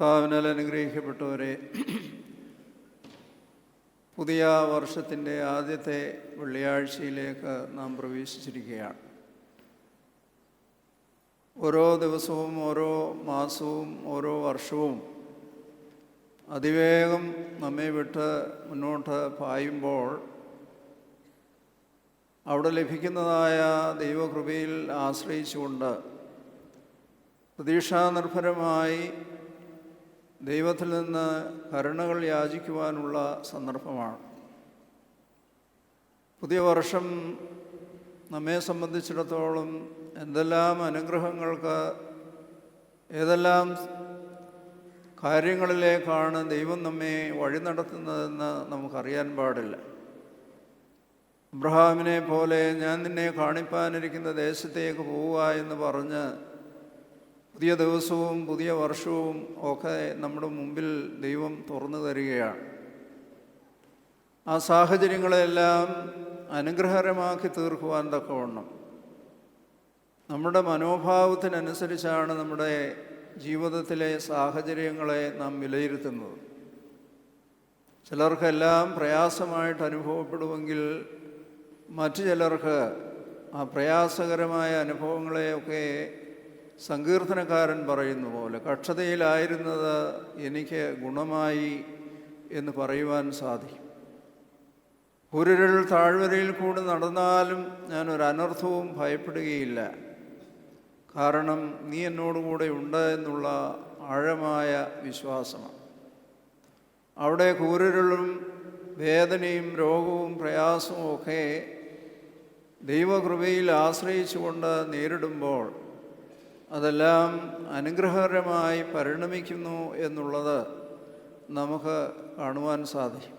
കർത്താവിനാൽ അനുഗ്രഹിക്കപ്പെട്ടവരെ പുതിയ വർഷത്തിന്റെ ആദ്യത്തെ വെള്ളിയാഴ്ചയിലേക്ക് നാം പ്രവേശിച്ചിരിക്കുകയാണ്. ഓരോ ദിവസവും ഓരോ മാസവും ഓരോ വർഷവും അതിവേഗം നമ്മെ വിട്ട് മുന്നോട്ട് പായുമ്പോൾ അവിടെ ലഭിക്കുന്നതായ ദൈവകൃപയിൽ ആശ്രയിച്ചുകൊണ്ട് പ്രതീക്ഷാനിർഭരമായി ദൈവത്തിൽ നിന്ന് കരുണകൾ യാചിക്കുവാനുള്ള സന്ദർഭമാണ്. പുതിയ വർഷം നമ്മെ സംബന്ധിച്ചിടത്തോളം എന്തെല്ലാം അനുഗ്രഹങ്ങൾക്ക് ഏതെല്ലാം കാര്യങ്ങളിലേക്കാണ് ദൈവം നമ്മെ വഴി നടത്തുന്നതെന്ന് നമുക്കറിയാൻ പാടില്ല. അബ്രഹാമിനെ പോലെ ഞാൻ നിന്നെ കാണിപ്പാനിരിക്കുന്ന ദേശത്തേക്ക് പോവുക എന്ന് പറഞ്ഞ് പുതിയ ദിവസവും പുതിയ വർഷവും ഒക്കെ നമ്മുടെ മുമ്പിൽ ദൈവം തുറന്നു തരികയാണ്. ആ സാഹചര്യങ്ങളെല്ലാം അനുഗ്രഹകരമാക്കി തീർക്കുവാൻ തക്കവണ്ണം. നമ്മുടെ മനോഭാവത്തിനനുസരിച്ചാണ് നമ്മുടെ ജീവിതത്തിലെ സാഹചര്യങ്ങളെ നാം വിലയിരുത്തുന്നത്. ചിലർക്കെല്ലാം പ്രയാസമായിട്ട് അനുഭവപ്പെടുമെങ്കിൽ മറ്റു ചിലർക്ക് ആ പ്രയാസകരമായ അനുഭവങ്ങളെയൊക്കെ സങ്കീർത്തനക്കാരൻ പറയുന്ന പോലെ കക്ഷതയിലായിരുന്നത് എനിക്ക് ഗുണമായി എന്ന് പറയുവാൻ സാധിക്കും. കുരുരൽ താഴ്വരയിൽ കൂടി നടന്നാലും ഞാനൊരു അനർത്ഥവും ഭയപ്പെടുകയില്ല. കാരണം നീ എന്നോടുകൂടെ ഉണ്ട് എന്നുള്ള ആഴമായ വിശ്വാസമാണ്. അവിടെ കൂരരുളും വേദനയും രോഗവും പ്രയാസവും ഒക്കെ ദൈവകൃപയിൽ ആശ്രയിച്ചുകൊണ്ട് നേരിടുമ്പോൾ അതെല്ലാം അനുഗ്രഹകരമായി പരിണമിക്കുന്നു എന്നുള്ളത് നമുക്ക് കാണുവാൻ സാധിക്കും.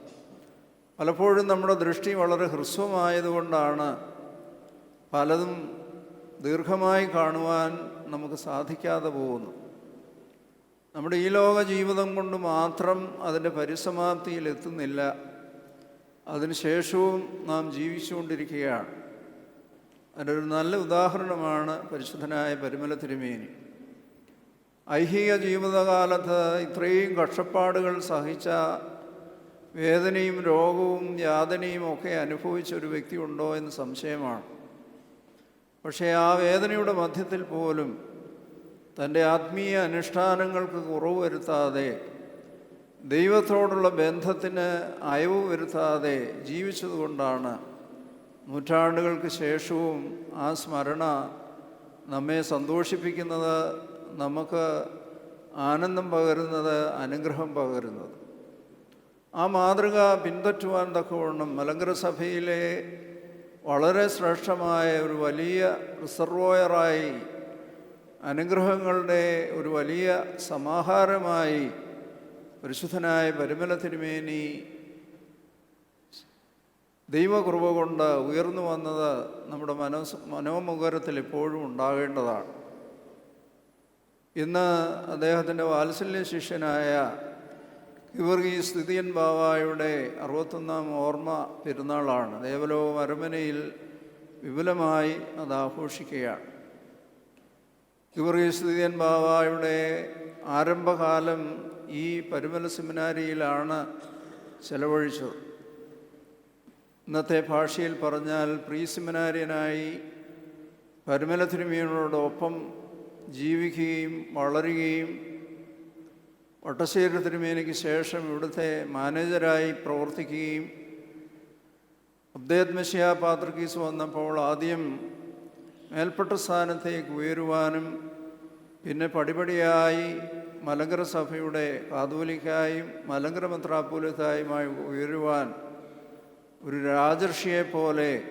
പലപ്പോഴും നമ്മുടെ ദൃഷ്ടി വളരെ ഹ്രസ്വമായതുകൊണ്ടാണ് പലതും ദീർഘമായി കാണുവാൻ നമുക്ക് സാധിക്കാതെ പോകുന്നു നമ്മുടെ ഈ ലോക ജീവിതം കൊണ്ട് മാത്രം അതിന്റെ പരിസമാപ്തിയിൽ എത്തുന്നില്ല അതിനുശേഷവും നാം ജീവിച്ചുകൊണ്ടിരിക്കുകയാണ്. അതിനൊരു നല്ല ഉദാഹരണമാണ് പരിശുദ്ധനായ പരിമല തിരുമേനി. ഐഹിക ജീവിതകാലത്ത് ഇത്രയും കഷ്ടപ്പാടുകൾ സഹിച്ച വേദനയും രോഗവും യാതനയും ഒക്കെ അനുഭവിച്ച ഒരു വ്യക്തി ഉണ്ടോ എന്ന് സംശയമാണ്. പക്ഷേ ആ വേദനയുടെ മധ്യത്തിൽ പോലും തന്റെ ആത്മീയ അനുഷ്ഠാനങ്ങൾക്ക് കുറവ് വരുത്താതെ ദൈവത്തോടുള്ള ബന്ധത്തിന് അയവ് വരുത്താതെ ജീവിച്ചതുകൊണ്ടാണ് നൂറ്റാണ്ടുകൾക്ക് ശേഷവും ആ സ്മരണ നമ്മെ സന്തോഷിപ്പിക്കുന്നത് നമുക്ക് ആനന്ദം പകരുന്നത് അനുഗ്രഹം പകരുന്നത്. ആ മാതൃക പിൻപറ്റുവാൻ തക്കവണ്ണം മലങ്കര സഭയിലെ വളരെ ശ്രേഷ്ഠമായ ഒരു വലിയ റിസർവോയറായി അനുഗ്രഹങ്ങളുടെ ഒരു വലിയ സമാഹാരമായി പരിശുദ്ധനായ പരിമല തിരുമേനി ദൈവകൃപ കൊണ്ട് ഉയർന്നു വന്നത് നമ്മുടെ മനോസ് മനോമുഖരത്തിൽ എപ്പോഴും ഉണ്ടാകേണ്ടതാണ്. ഇന്ന് അദ്ദേഹത്തിന്റെ വാത്സല്യ ശിഷ്യനായ ഇവർഗീ സ്ഥിതിയൻ ബാവായുടെ അറുപത്തൊന്നാം ഓർമ്മ പെരുന്നാളാണ്. ദേവലോകം അരമനയിൽ വിപുലമായി അത് ആഘോഷിക്കുകയാണ്. ഇവർഗീ സ്ഥിതിയൻ ബാവായുടെ ആരംഭകാലം ഈ പരുമല സെമിനാരിയിലാണ് ചെലവഴിച്ചത്. ഇന്നത്തെ ഭാഷയിൽ പറഞ്ഞാൽ പ്രീ സെമിനാരിയനായി പരിമല തിരുമേനോടൊപ്പം ജീവിക്കുകയും വളരുകയും വട്ടശ്ശേരി തിരുമേനിക്ക് ശേഷം ഇവിടുത്തെ മാനേജരായി പ്രവർത്തിക്കുകയും അബ്ദേത്മശിയ പാത്രക്കീസ് വന്നപ്പോൾ ആദ്യം മേൽപ്പെട്ട സ്ഥാനത്തേക്ക് ഉയരുവാനും പിന്നെ പടിപടിയായി മലങ്കര സഭയുടെ കാതോലിക്കായും മലങ്കര മെത്രാപ്പോലിത്തായുമായി ഉയരുവാൻ ഒരു രാജർഷിയെ പോലെ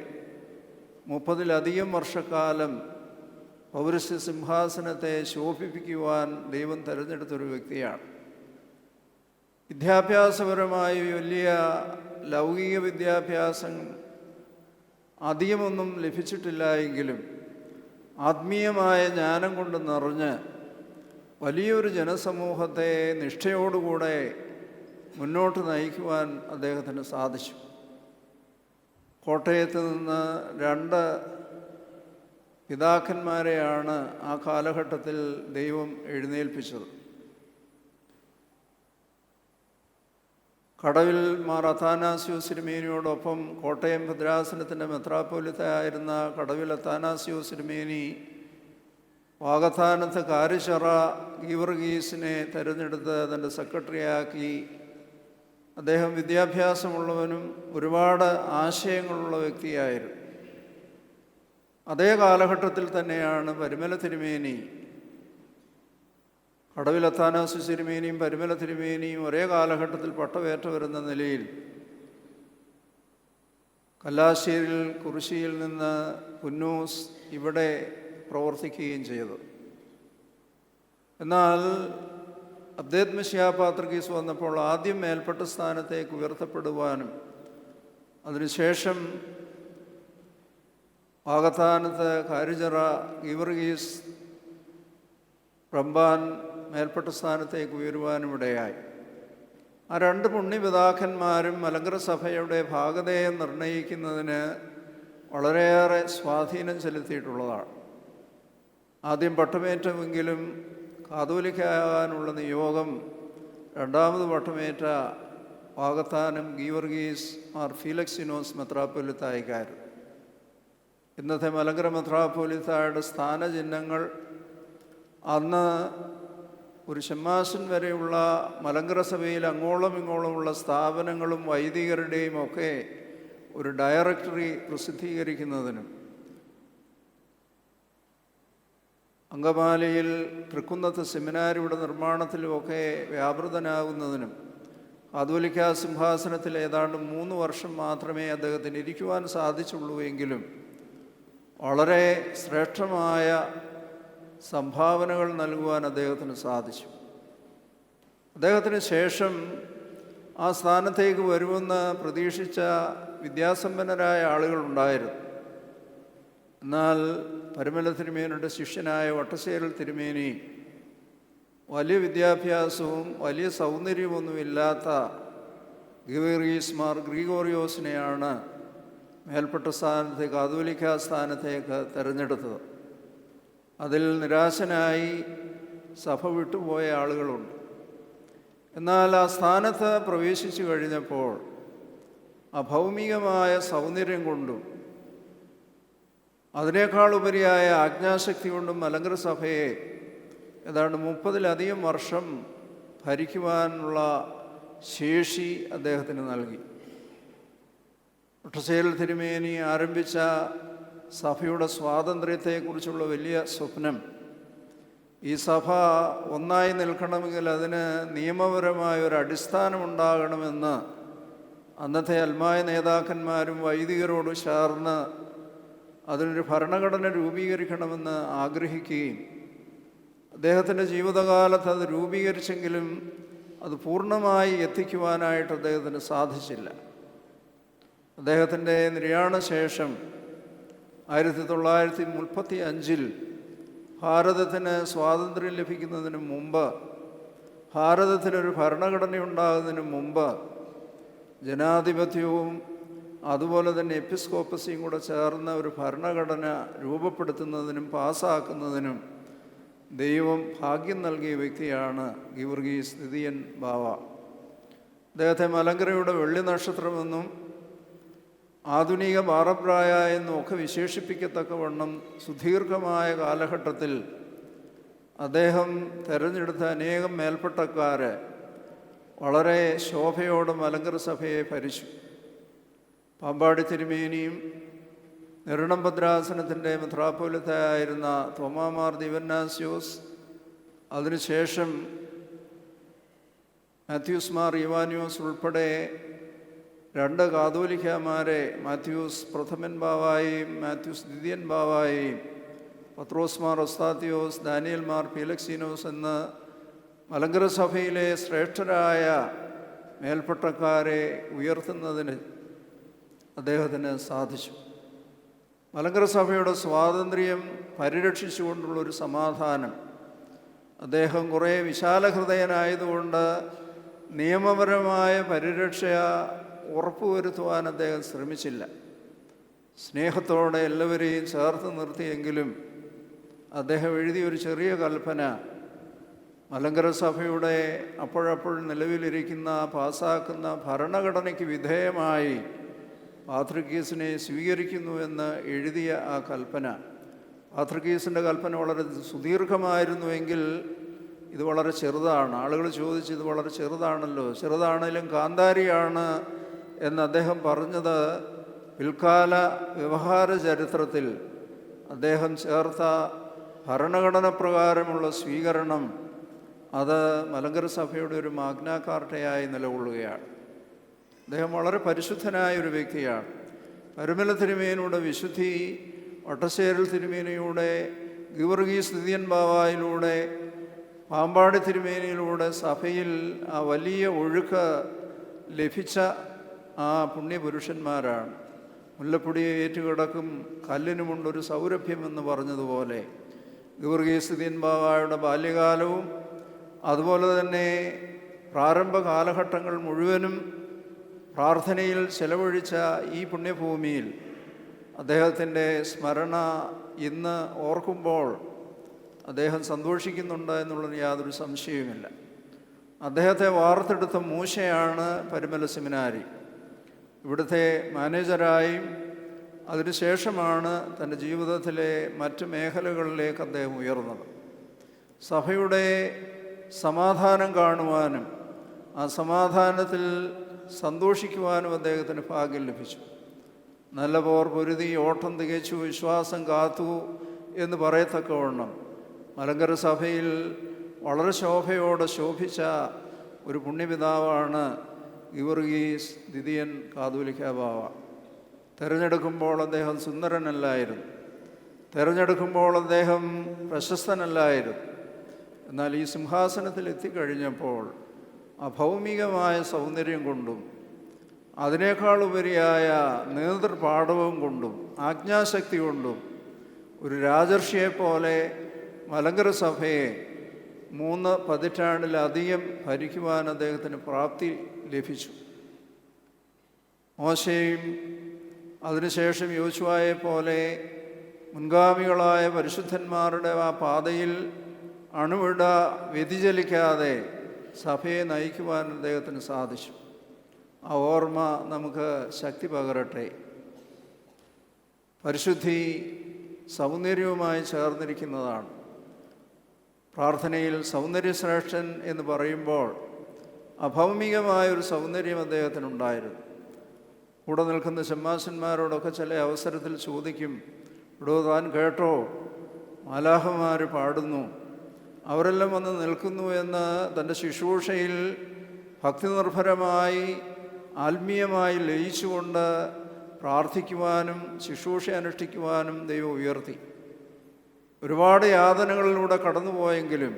മുപ്പതിലധികം വർഷക്കാലം പൗരസ്യ സിംഹാസനത്തെ ശോഭിപ്പിക്കുവാൻ ദൈവം തിരഞ്ഞെടുത്തൊരു വ്യക്തിയാണ്. വിദ്യാഭ്യാസപരമായി വലിയ ലൗകിക വിദ്യാഭ്യാസം അധികമൊന്നും ലഭിച്ചിട്ടില്ല എങ്കിലും ആത്മീയമായ ജ്ഞാനം കൊണ്ട് നിറഞ്ഞ് വലിയൊരു ജനസമൂഹത്തെ നിഷ്ഠയോടുകൂടെ മുന്നോട്ട് നയിക്കുവാൻ അദ്ദേഹത്തിന് സാധിച്ചു. കോട്ടയത്ത് നിന്ന് രണ്ട് പിതാക്കന്മാരെയാണ് ആ കാലഘട്ടത്തിൽ ദൈവം എഴുന്നേൽപ്പിച്ചത്. കടവിൽ മാർ അത്താനാസ്യൂസ് സിരിമേനിയോടൊപ്പം കോട്ടയം ഭദ്രാസനത്തിന്റെ മെത്രാപ്പോലിത്തയായിരുന്ന കടവിൽ അത്താനാസ്യൂസ് സിരിമേനി വാഗത്താനത്ത് കാരിച്ചറ ഗീവർഗീസിനെ തിരഞ്ഞെടുത്ത് തന്റെ സെക്രട്ടറിയാക്കി അദ്ദേഹം വിദ്യാഭ്യാസമുള്ളവനും ഒരുപാട് ആശയങ്ങളുള്ള വ്യക്തിയായിരുന്നു. അതേ കാലഘട്ടത്തിൽ തന്നെയാണ് പരിമല തിരുമേനി കടവിലത്താനാസു തിരുമേനിയും പരിമല തിരുമേനിയും ഒരേ കാലഘട്ടത്തിൽ പട്ടവേറ്റവരെന്ന നിലയിൽ കല്ലാശ്ശേരിൽ കുറിശിയിൽ നിന്ന് കുന്നൂസ് ഇവിടെ പ്രവർത്തിക്കുകയും ചെയ്തു. എന്നാൽ അബ്ദേദ് മിഷ്യാപാത്രകീസ് വന്നപ്പോൾ ആദ്യം മേൽപ്പെട്ട സ്ഥാനത്തേക്ക് ഉയർത്തപ്പെടുവാനും അതിനുശേഷം പാകത്താനത്ത് കാരിചറ ഗീവർഗീസ് റംബാൻ മേൽപ്പെട്ട സ്ഥാനത്തേക്ക് ഉയരുവാനും ഇടയായി. ആ രണ്ട് പുണ്യപിതാക്കന്മാരും മലങ്കര സഭയുടെ ഭാഗതയെ നിർണയിക്കുന്നതിന് വളരെയേറെ സ്വാധീനം ചെലുത്തിയിട്ടുള്ളതാണ്. ആദ്യം പട്ടമേറ്റമെങ്കിലും കാതോലിക്കാകാനുള്ള നിയോഗം രണ്ടാമത് വട്ടമേറ്റ വാഗത്താനം ഗീവർഗീസ് മാർ ഫീലക്സിനോസ് മെത്രാപ്പൊലിത്തായിക്കാർ. ഇന്നത്തെ മലങ്കര മെത്രാപ്പൊലിത്തായുടെ സ്ഥാനചിഹ്നങ്ങൾ അന്ന് ഒരു ഷമ്മാസൻ വരെയുള്ള മലങ്കര സഭയിൽ അങ്ങോളം ഇങ്ങോളമുള്ള സ്ഥാപനങ്ങളും വൈദികരുടെയും ഒക്കെ ഒരു ഡയറക്ടറി പ്രസിദ്ധീകരിക്കുന്നതിനും അങ്കമാലിയിൽ തൃക്കുന്നത്ത് സെമിനാരിയുടെ നിർമ്മാണത്തിലുമൊക്കെ വ്യാപൃതനാകുന്നതിനും ആധുലിക സിംഹാസനത്തിൽ ഏതാണ്ട് മൂന്ന് വർഷം മാത്രമേ അദ്ദേഹത്തിന് ഇരിക്കുവാൻ സാധിച്ചുള്ളൂ എങ്കിലും വളരെ ശ്രേഷ്ഠമായ സംഭാവനകൾ നൽകുവാൻ അദ്ദേഹത്തിന് സാധിച്ചു. അദ്ദേഹത്തിന് ശേഷം ആ സ്ഥാനത്തേക്ക് വരുമെന്ന് പ്രതീക്ഷിച്ച വിദ്യാസമ്പന്നരായ ആളുകളുണ്ടായിരുന്നു. എന്നാൽ പരമല തിരുമേനിയുടെ ശിഷ്യനായ വട്ടശ്ശേരൽ തിരുമേനി വലിയ വിദ്യാഭ്യാസവും വലിയ സൗന്ദര്യമൊന്നുമില്ലാത്ത ഗിവേറീസ് മാർ ഗ്രിഗോറിയോസിനെയാണ് മേൽപ്പെട്ട സ്ഥാനത്തേക്ക് കാതോലിക്ക സ്ഥാനത്തേക്ക് തിരഞ്ഞെടുത്തത്. അതിൽ നിരാശനായി സഭ വിട്ടുപോയ ആളുകളുണ്ട്. എന്നാൽ ആ സ്ഥാനത്ത് പ്രവേശിച്ചു കഴിഞ്ഞപ്പോൾ ആ ഭൗമികമായ സൗന്ദര്യം കൊണ്ടും അതിനേക്കാൾ ഉപരിയായ ആജ്ഞാശക്തി കൊണ്ടും മലങ്കര സഭയെ ഏതാണ്ട് മുപ്പതിലധികം വർഷം ഭരിക്കുവാനുള്ള ശേഷി അദ്ദേഹത്തിന് നൽകി. ഒട്ടശേരൽ തിരുമേനി ആരംഭിച്ച സഭയുടെ സ്വാതന്ത്ര്യത്തെക്കുറിച്ചുള്ള വലിയ സ്വപ്നം. ഈ സഭ ഒന്നായി നിൽക്കണമെങ്കിൽ അതിന് നിയമപരമായ ഒരു അടിസ്ഥാനമുണ്ടാകണമെന്ന് അന്നത്തെ അൽമായ നേതാക്കന്മാരും വൈദികരോട് ചേർന്ന് അതിനൊരു ഭരണഘടന രൂപീകരിക്കണമെന്ന് ആഗ്രഹിക്കുകയും അദ്ദേഹത്തിന്റെ ജീവിതകാലത്ത് അത് രൂപീകരിച്ചെങ്കിലും അത് പൂർണമായി എത്തിക്കുവാനായിട്ട് അദ്ദേഹത്തിന് സാധിച്ചില്ല. അദ്ദേഹത്തിന്റെ നിര്യാണശേഷം ആയിരത്തി തൊള്ളായിരത്തി മുപ്പത്തി അഞ്ചിൽ ഭാരതത്തിന് സ്വാതന്ത്ര്യം ലഭിക്കുന്നതിന് മുമ്പ് ഭാരതത്തിനൊരു ഭരണഘടന ഉണ്ടാകുന്നതിന് മുമ്പ് ജനാധിപത്യവും അതുപോലെ തന്നെ എപ്പിസ്കോപ്പസിയും കൂടെ ചേർന്ന ഒരു ഭരണഘടന രൂപപ്പെടുത്തുന്നതിനും പാസ്സാക്കുന്നതിനും ദൈവം ഭാഗ്യം നൽകിയ വ്യക്തിയാണ് ഗിവർഗീസ് നിതിയൻ ബാവ. അദ്ദേഹത്തെ മലങ്കരയുടെ വെള്ളി നക്ഷത്രമെന്നും ആധുനിക ബാറപ്രായ എന്നും ഒക്കെ വിശേഷിപ്പിക്കത്തക്കവണ്ണം സുദീർഘമായ കാലഘട്ടത്തിൽ അദ്ദേഹം തിരഞ്ഞെടുത്ത അനേകം മേൽപ്പെട്ടക്കാരെ വളരെ ശോഭയോടെ മലങ്കര സഭയെ ഭരിച്ചു. പാമ്പാടി തിരുമേനിയും നെരുണം ഭദ്രാസനത്തിന്റെ മെത്രാപ്പോലത്തായിരുന്ന തോമാമാർ ദിവന്നാസ്യോസ് അതിനുശേഷം മാത്യൂസ് മാർ ഇവാനിയോസ് ഉൾപ്പെടെ രണ്ട് കാതോലിക്കമാരെ മാത്യൂസ് പ്രഥമൻ ബാവായും മാത്യൂസ് ദ്വിതീയൻ ബാവായും പത്രോസ് മാർ ഒസ്താത്തിയോസ് ദാനിയൽ മാർ പീലക്സീനോസ് എന്ന് മലങ്കര സഭയിലെ ശ്രേഷ്ഠരായ മേൽപ്പെട്ടക്കാരെ ഉയർത്തുന്നതിന് അദ്ദേഹത്തിന് സാധിച്ചു. മലങ്കര സഭയുടെ സ്വാതന്ത്ര്യം പരിരക്ഷിച്ചുകൊണ്ടുള്ളൊരു സമാധാനം. അദ്ദേഹം കുറേ വിശാലഹൃദയനായതുകൊണ്ട് നിയമപരമായ പരിരക്ഷ ഉറപ്പുവരുത്തുവാൻ അദ്ദേഹം ശ്രമിച്ചില്ല. സ്നേഹത്തോടെ എല്ലാവരെയും ചേർത്ത് നിർത്തിയെങ്കിലും അദ്ദേഹം എഴുതിയ ഒരു ചെറിയ കൽപ്പന മലങ്കര സഭയുടെ അപ്പോഴപ്പോൾ നിലവിലിരിക്കുന്ന പാസാക്കുന്ന ഭരണഘടനയ്ക്ക് വിധേയമായി പാത്രികീസിനെ സ്വീകരിക്കുന്നു എന്ന് എഴുതിയ ആ കൽപ്പന. പാത്രികീസിന്റെ കൽപ്പന വളരെ സുദീർഘമായിരുന്നുവെങ്കിൽ ഇത് വളരെ ചെറുതാണ്. ആളുകൾ ചോദിച്ചു ഇത് വളരെ ചെറുതാണല്ലോ. ചെറുതാണെങ്കിലും കാന്താരിയാണ് എന്ന് അദ്ദേഹം പറഞ്ഞത് പിൽക്കാല വ്യവഹാര ചരിത്രത്തിൽ. അദ്ദേഹം ചേർത്ത ഭരണഘടന പ്രകാരമുള്ള സ്വീകരണം അത് മലങ്കര സഭയുടെ ഒരു മാഗ്നാകാർട്ടയായി നിലകൊള്ളുകയാണ്. അദ്ദേഹം വളരെ പരിശുദ്ധനായ ഒരു വ്യക്തിയാണ്. പരുമല തിരുമേനയുടെ വിശുദ്ധി ഒട്ടശ്ശേരൽ തിരുമേനയുടെ ഗീവർഗീസ് നിതിയൻ ബാവായിലൂടെ പാമ്പാടി തിരുമേനിയിലൂടെ സഭയിൽ ആ വലിയ ഒഴുക്ക് ലഭിച്ച ആ പുണ്യപുരുഷന്മാരാണ്. മുല്ലപ്പൊടിയെ ഏറ്റുകിടക്കും കല്ലിനുമുണ്ടൊരു സൗരഭ്യമെന്ന് പറഞ്ഞതുപോലെ. ഗീവർഗീസ് നിതിയൻ ബാവായുടെ ബാല്യകാലവും അതുപോലെ തന്നെ പ്രാരംഭ കാലഘട്ടങ്ങൾ മുഴുവനും പ്രാർത്ഥനയിൽ ചെലവഴിച്ച ഈ പുണ്യഭൂമിയിൽ അദ്ദേഹത്തിന്റെ സ്മരണ ഇന്ന് ഓർക്കുമ്പോൾ അദ്ദേഹം സന്തോഷിക്കുന്നുണ്ട് എന്നുള്ളതിന് യാതൊരു സംശയവുമില്ല. അദ്ദേഹത്തെ വാർത്തെടുത്ത മൂശയാണ് പരിമല സെമിനാരി. ഇവിടുത്തെ മാനേജരായും അതിനുശേഷമാണ് തന്റെ ജീവിതത്തിലെ മറ്റ് മേഖലകളിലേക്ക് അദ്ദേഹം ഉയർന്നത്. സഭയുടെ സമാധാനം കാണുവാനും ആ സമാധാനത്തിൽ സന്തോഷിക്കുവാനും അദ്ദേഹത്തിന് ഭാഗ്യം ലഭിച്ചു. നല്ല പോർ പൊരുതി ഓട്ടം തികച്ചു വിശ്വാസം കാത്തു എന്ന് പറയത്തക്കവണ്ണം മലങ്കര സഭയിൽ വളരെ ശോഭയോടെ ശോഭിച്ച ഒരു പുണ്യപിതാവാണ് ഗിവർഗീസ് ദിദിയൻ കാതോലിക്ക ബാവ തിരഞ്ഞെടുക്കുമ്പോൾ അദ്ദേഹം സുന്ദരനല്ലായിരുന്നു. തിരഞ്ഞെടുക്കുമ്പോൾ അദ്ദേഹം പ്രശസ്തനല്ലായിരുന്നു. എന്നാൽ ഈ സിംഹാസനത്തിൽ എത്തിക്കഴിഞ്ഞപ്പോൾ അഭൗമികമായ സൗന്ദര്യം കൊണ്ടും അതിനേക്കാൾ ഉപരിയായ നേതൃപാഠവും കൊണ്ടും ആജ്ഞാശക്തി കൊണ്ടും ഒരു രാജർഷിയെപ്പോലെ മലങ്കര സഭയെ മൂന്ന് പതിറ്റാണ്ടിലധികം ഭരിക്കുവാൻ അദ്ദേഹത്തിന് പ്രാപ്തി ലഭിച്ചു. മോശയും അതിനുശേഷം യോശുവായെ പോലെ മുൻഗാമികളായ പരിശുദ്ധന്മാരുടെ ആ പാതയിൽ അണുവിട വ്യതിചലിക്കാതെ സഭയെ നയിക്കുവാൻ അദ്ദേഹത്തിന് സാധിച്ചു. ആ ഓർമ്മ നമുക്ക് ശക്തി പകരട്ടെ. പരിശുദ്ധി സൗന്ദര്യവുമായി ചേർന്നിരിക്കുന്നതാണ്. പ്രാർത്ഥനയിൽ സൗന്ദര്യശ്രേഷ്ഠൻ എന്ന് പറയുമ്പോൾ അഭൗമികമായൊരു സൗന്ദര്യം അദ്ദേഹത്തിനുണ്ടായിരുന്നു. കൂടെ നിൽക്കുന്ന ചെമ്മാസന്മാരോടൊക്കെ ചില അവസരത്തിൽ ചോദിക്കും ഇവിടെ താൻ കേട്ടോ? മാലാഹമാർ പാടുന്നു. അവരെല്ലാം വന്ന് നിൽക്കുന്നു എന്ന് തന്റെ ശുശ്രൂഷയിൽ ഭക്തി നിർഭരമായി ആത്മീയമായി ലയിച്ചുകൊണ്ട് പ്രാർത്ഥിക്കുവാനും ശുശ്രൂഷ അനുഷ്ഠിക്കുവാനും ദൈവം ഉയർത്തി. ഒരുപാട് യാതനകളിലൂടെ കടന്നുപോയെങ്കിലും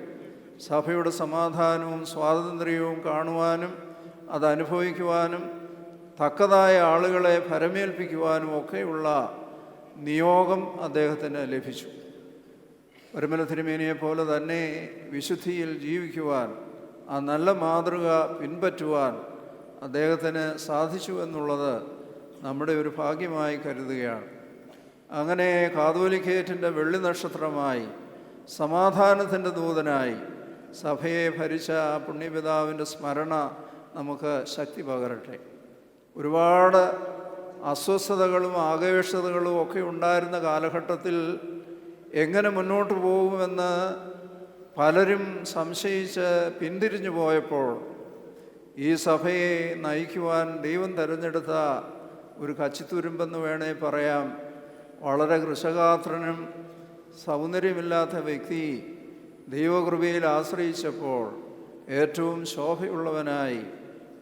സഭയുടെ സമാധാനവും സ്വാതന്ത്ര്യവും കാണുവാനും അത് അനുഭവിക്കുവാനും തക്കതായ ആളുകളെ ഫരമേൽപ്പിക്കുവാനും ഒക്കെയുള്ള നിയോഗം അദ്ദേഹത്തിന് ലഭിച്ചു. പരമല തിരുമേനിയെ പോലെ തന്നെ വിശുദ്ധിയിൽ ജീവിക്കുവാൻ ആ നല്ല മാതൃക പിൻപറ്റുവാൻ അദ്ദേഹത്തിന് സാധിച്ചു എന്നുള്ളത് നമ്മുടെ ഒരു ഭാഗ്യമായി കരുതുകയാണ്. അങ്ങനെ കാതോലിക്കേറ്റിന്റെ വെള്ളി നക്ഷത്രമായി സമാധാനത്തിന്റെ ദൂതനായി സഭയെ ഭരിച്ച ആ പുണ്യപിതാവിന്റെ സ്മരണ നമുക്ക് ശക്തി പകരട്ടെ. ഒരുപാട് അസ്വസ്ഥതകളും ആകേഷതകളും ഒക്കെ ഉണ്ടായിരുന്ന കാലഘട്ടത്തിൽ എങ്ങനെ മുന്നോട്ട് പോകുമെന്ന് പലരും സംശയിച്ച് പിന്തിരിഞ്ഞു പോയപ്പോൾ ഈ സഭയെ നയിക്കുവാൻ ദൈവം തിരഞ്ഞെടുത്ത ഒരു കച്ചിത്തുരുമ്പെന്ന് വേണേ പറയാം. വളരെ കൃഷകാത്രനും സൗന്ദര്യമില്ലാത്ത വ്യക്തി ദൈവകൃപയിൽ ആശ്രയിച്ചപ്പോൾ ഏറ്റവും ശോഭയുള്ളവനായി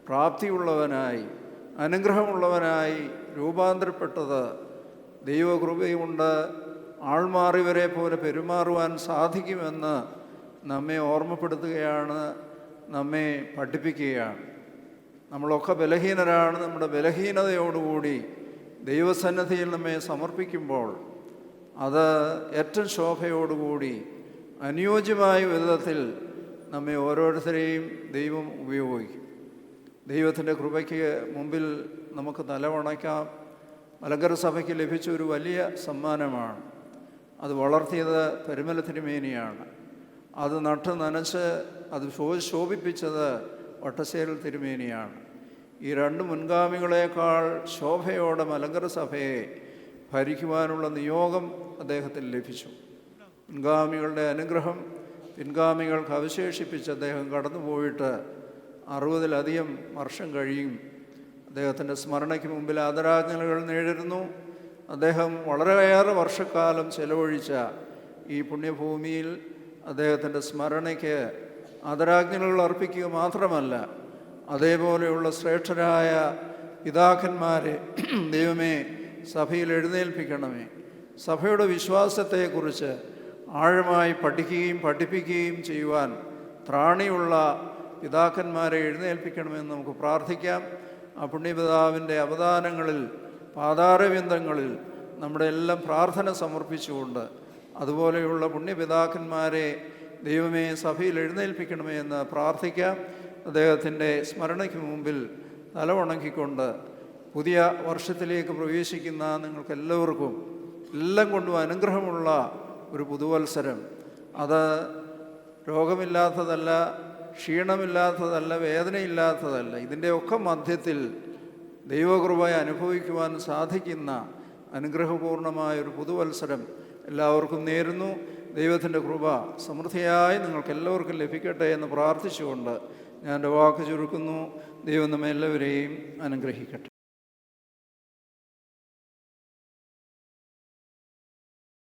പ്രാപ്തിയുള്ളവനായി അനുഗ്രഹമുള്ളവനായി രൂപാന്തരപ്പെട്ടത് ദൈവകൃപയുണ്ട് ആൾമാറിവരെ പോലെ പെരുമാറുവാൻ സാധിക്കുമെന്ന് നമ്മെ ഓർമ്മപ്പെടുത്തുകയാണ് നമ്മെ പഠിപ്പിക്കുകയാണ്. നമ്മളൊക്കെ ബലഹീനരാണ് നമ്മുടെ ബലഹീനതയോടുകൂടി ദൈവസന്നദ്ധിയിൽ നമ്മെ സമർപ്പിക്കുമ്പോൾ അത് ഏറ്റവും ശോഭയോടുകൂടി അനുയോജ്യമായ വിധത്തിൽ നമ്മെ ഓരോരുത്തരെയും ദൈവം ഉപയോഗിക്കും. ദൈവത്തിന്റെ കൃപയ്ക്ക് മുമ്പിൽ നമുക്ക് തലവണയ്ക്കാം. മലങ്കര സഭയ്ക്ക് ലഭിച്ച ഒരു വലിയ സമ്മാനമാണ് അത് വളർത്തിയത് പെരുമല തിരുമേനിയാണ് അത് നട്ട് നനച്ച് അത് ശോ ശോഭിപ്പിച്ചത് വട്ടശ്ശേരൽ തിരുമേനിയാണ്. ഈ രണ്ട് മുൻഗാമികളെക്കാൾ ശോഭയോടെ മലങ്കര സഭയെ ഭരിക്കുവാനുള്ള നിയോഗം അദ്ദേഹത്തിന് ലഭിച്ചു. മുൻഗാമികളുടെ അനുഗ്രഹം പിൻഗാമികൾക്ക് അവശേഷിപ്പിച്ച് അദ്ദേഹം കടന്നുപോയിട്ട് അറുപതിലധികം വർഷം കഴിയും. അദ്ദേഹത്തിന്റെ സ്മരണയ്ക്ക് മുമ്പിൽ ആദരാജ്ഞലുകൾ നേടിരുന്നു അദ്ദേഹം വളരെയേറെ വർഷക്കാലം ചെലവഴിച്ച ഈ പുണ്യഭൂമിയിൽ അദ്ദേഹത്തിന്റെ സ്മരണയ്ക്ക് ആദരാജ്ഞലുകൾ അർപ്പിക്കുക മാത്രമല്ല അതേപോലെയുള്ള ശ്രേഷ്ഠരായ പിതാക്കന്മാരെ ദൈവമേ സഭയിൽ എഴുന്നേൽപ്പിക്കണമേ. സഭയുടെ വിശ്വാസത്തെക്കുറിച്ച് ആഴമായി പഠിക്കുകയും പഠിപ്പിക്കുകയും ചെയ്യുവാൻ ത്രാണിയുള്ള പിതാക്കന്മാരെ എഴുന്നേൽപ്പിക്കണമെന്ന് നമുക്ക് പ്രാർത്ഥിക്കാം. ആ പുണ്യപിതാവിന്റെ അവദാനങ്ങളിൽ പാതാരവിന്ദങ്ങളിൽ നമ്മുടെ എല്ലാം പ്രാർത്ഥന സമർപ്പിച്ചുകൊണ്ട് അതുപോലെയുള്ള പുണ്യപിതാക്കന്മാരെ ദൈവമേ സഭയിൽ എഴുന്നേൽപ്പിക്കണമേ എന്ന് പ്രാർത്ഥിക്കാം. അദ്ദേഹത്തിന്റെ സ്മരണയ്ക്ക് മുമ്പിൽ തലവുണങ്ങിക്കൊണ്ട് പുതിയ വർഷത്തിലേക്ക് പ്രവേശിക്കുന്ന നിങ്ങൾക്കെല്ലാവർക്കും എല്ലാം കൊണ്ടും അനുഗ്രഹമുള്ള ഒരു പുതുവത്സരം. അത് രോഗമില്ലാത്തതല്ല ക്ഷീണമില്ലാത്തതല്ല വേദനയില്ലാത്തതല്ല. ഇതിന്റെയൊക്കെ മധ്യത്തിൽ ദൈവകൃപ അനുഭവിക്കുവാൻ സാധിക്കുന്ന അനുഗ്രഹപൂർണമായ ഒരു പുതുവത്സരം എല്ലാവർക്കും നേരുന്നു. ദൈവത്തിന്റെ കൃപ സമൃദ്ധിയായി നിങ്ങൾക്ക് എല്ലാവർക്കും ലഭിക്കട്ടെ എന്ന് പ്രാർത്ഥിച്ചുകൊണ്ട് ഞാൻ എന്റെ വാക്ക് ചുരുക്കുന്നു. ദൈവം നമ്മെ എല്ലാവരെയും അനുഗ്രഹിക്കട്ടെ.